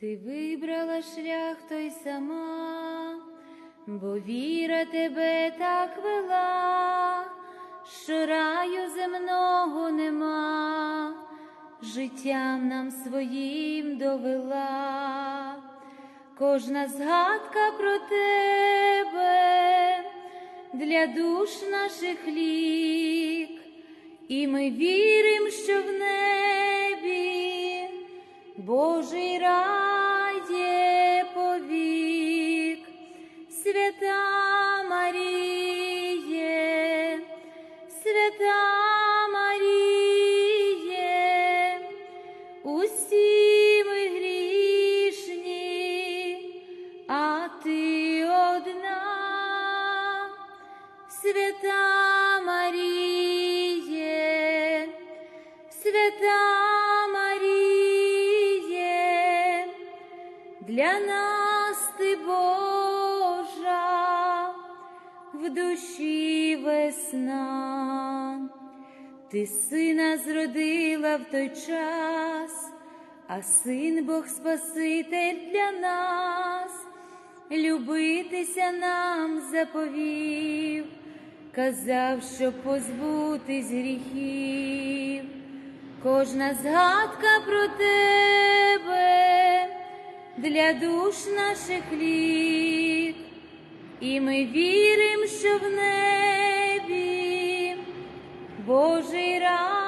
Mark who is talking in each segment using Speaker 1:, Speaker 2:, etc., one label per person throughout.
Speaker 1: Ти вибрала шлях той сама, бо віра тебе так вела, що раю земного нема, життям нам своїм довела, кожна згадка про тебе для душ наших лік, і ми віримо, що в небі Божий рай весна, ти сина зродила в той час, а син Бог Спаситель для нас, любитися нам заповів, казав, щоб позбутись гріхів. Кожна згадка про тебе для душ наших лік, і ми віримо, що в небі Божий рай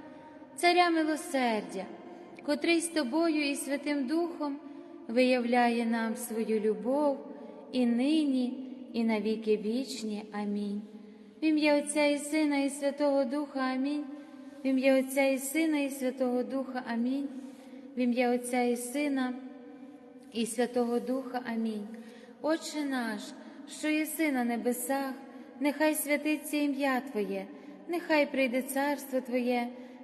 Speaker 1: Царя милосердя, котрий з Тобою і Святим Духом виявляє нам свою любов і нині, і на віки вічні. Амінь. В ім'я Отця і Сина, і Святого Духа Амінь. В ім'я Отця і Сина, і Святого Духа Амінь. В ім'я Отця і Сина і Святого Духа Амінь. Отче наш, що єси на небесах, нехай святиться ім'я Твоє, нехай прийде царство Твоє,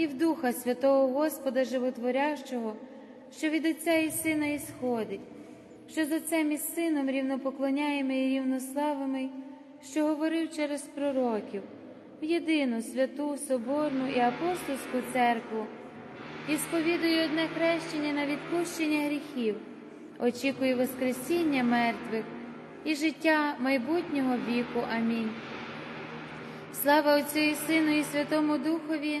Speaker 1: і в Духа Святого Господа Животворящого, що від Отця і Сина ісходить, що з Отцем і Сином рівнопоклоняємо і рівнославимо, що говорив через пророків, в єдину святу, соборну і апостольську церкву, і сповідую одне хрещення на відпущення гріхів, очікую Воскресіння мертвих і життя майбутнього віку. Амінь. Слава Отцю і Сину, і Святому Духові,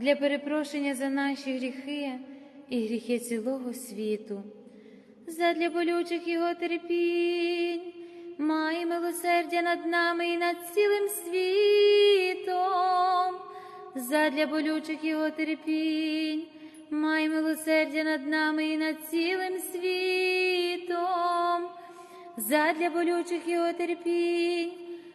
Speaker 1: для перепрошення за наші гріхи і гріхи цілого світу. Задля болючих його терпінь, май милосердя над нами і над цілим світом, задля болючих його терпінь, май милосердя над нами і над цілим світом, задля болючих його терпінь,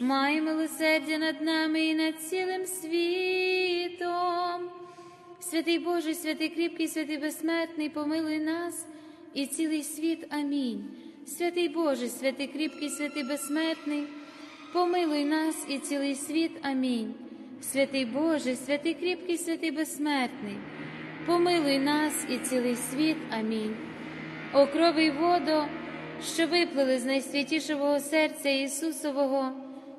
Speaker 1: май милосердя над нами і над цілим світом. Святий Боже, святий кріпкий, святий безсмертний, помилуй нас і цілий світ. Амінь. Святий Боже, святий кріпкий, святий безсмертний, помилуй нас і цілий світ. Амінь. Святий Боже, святий кріпкий, святий безсмертний, помилуй нас і цілий світ. Амінь. О крови водо, що виплили з найсвятішого серця Ісусового,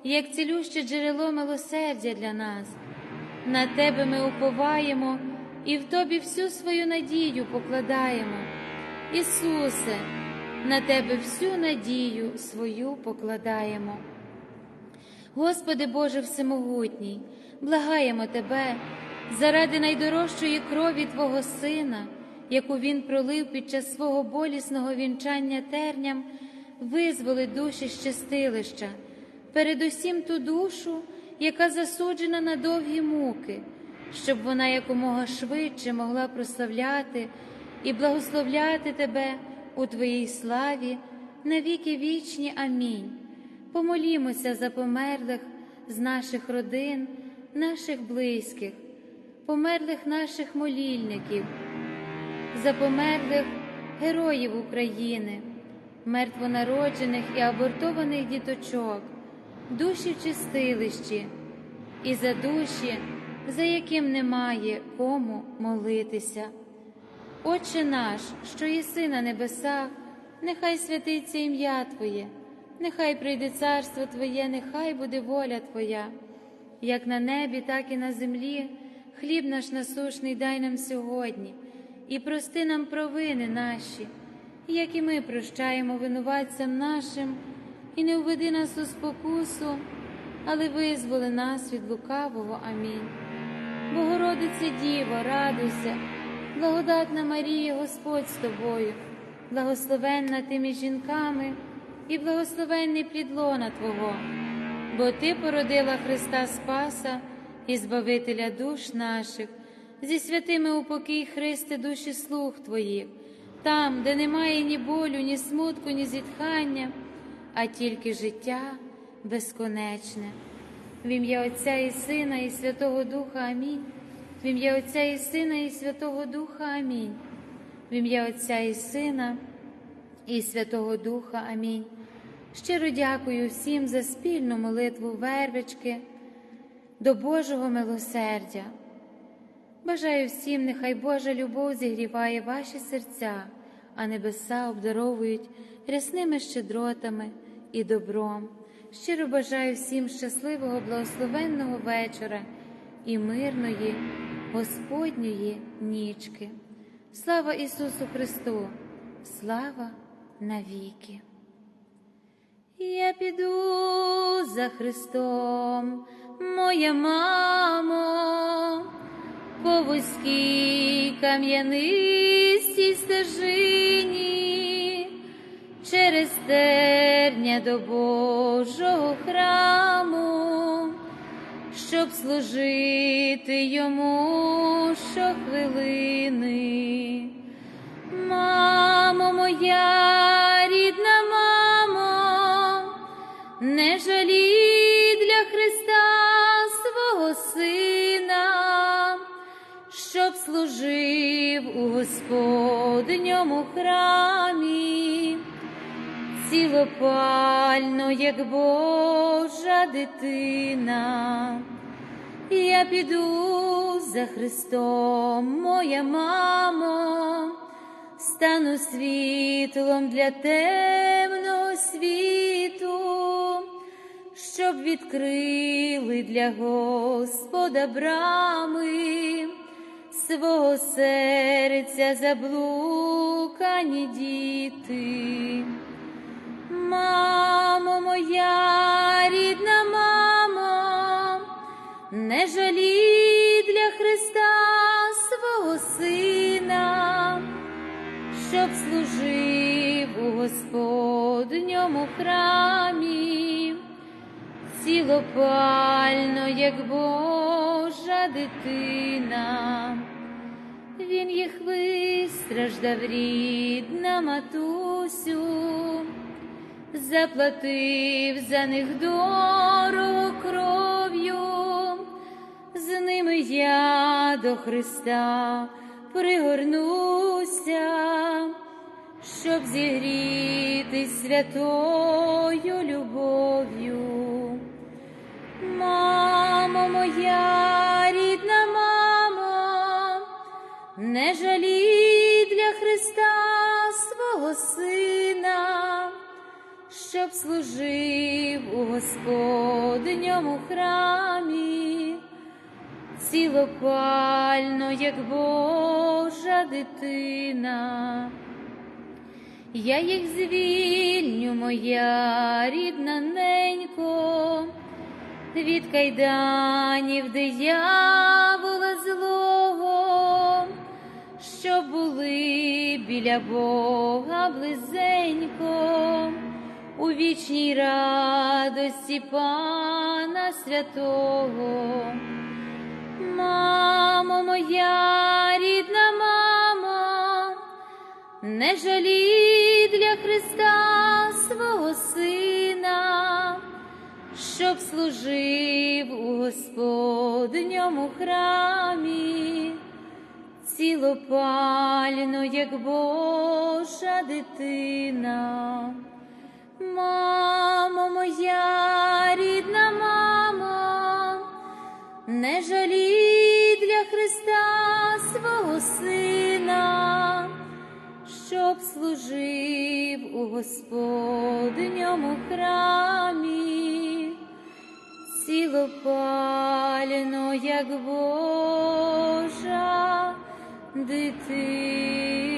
Speaker 1: як цілюще джерело милосердя для нас. На Тебе ми уповаємо і в Тобі всю свою надію покладаємо. Ісусе, на Тебе всю надію свою покладаємо. Господи Боже Всемогутній, благаємо Тебе заради найдорожчої крові Твого Сина, яку Він пролив під час свого болісного вінчання терням, визволи душі щастилища, передусім ту душу, яка засуджена на довгі муки, щоб вона якомога швидше могла прославляти і благословляти Тебе у Твоїй славі на віки вічні. Амінь. Помолімося за померлих з наших родин, наших близьких, померлих наших молільників, за померлих героїв України, мертвонароджених і абортованих діточок, душі в чистилищі і за душі, за яким немає кому молитися. Отче наш, що єси на небесах, нехай святиться ім'я Твоє, нехай прийде царство Твоє, нехай буде воля Твоя, як на небі, так і на землі. Хліб наш насушний дай нам сьогодні, і прости нам провини наші, як і ми прощаємо винуватцям нашим, і не введи нас у спокусу, але визволи нас від лукавого. Амінь. Богородице Діво, радуйся благодатна Марія, Господь з тобою, благословенна ти між жінками і благословенний плід лона Твого, бо Ти породила Христа Спаса і Збавителя душ наших, зі святими упокій Христи душі слуг Твоїх, там, де немає ні болю, ні смутку, ні зітхання, а тільки життя безконечне. В ім'я Отця і Сина, і Святого Духа Амінь. В ім'я Отця і Сина, і Святого Духа Амінь. В ім'я Отця і Сина, і Святого Духа Амінь. Щиро дякую всім за спільну молитву вервички до Божого милосердя. Бажаю всім, нехай Божа любов зігріває ваші серця, а небеса обдаровують рясними щедротами і добром. Щиро бажаю всім щасливого, благословенного вечора і мирної Господньої нічки. Слава Ісусу Христу! Слава навіки! Я піду за Христом, моя мамо, по вузькій кам'янистій стежині, через терня до Божого храму, щоб служити йому щохвилини. Мамо моя рідна мамо, не жалі Господньому храмі, цілопально, як Божа дитина. Я піду за Христом, моя мамо, стану світлом для темного світу, щоб відкрили для Господа брами свого серця заблукані діти. Мамо моя рідна мамо, не жалі для Христа свого сина, щоб служив у Господньому храмі, цілопально, як Божа дитина. Він їх вистраждав, рідна матусю, заплатив за них дорого кров'ю, з ними я до Христа пригорнуся, щоб зігрітись святою любов'ю. Служив у Господньому храмі, цілопально, як Божа дитина. Я їх звільню, моя рідна ненько, від кайданів диявола злого, щоб були біля Бога близенько, у вічній радості Пана Святого. Мамо моя рідна мамо, не жалі для Христа свого сина, щоб служив у Господньому храмі, цілопально, як Божа дитина. Мамо моя рідна мамо, не жалі для Христа свого сина, щоб служив у Господньому храмі, цілопально, як Божа дитина.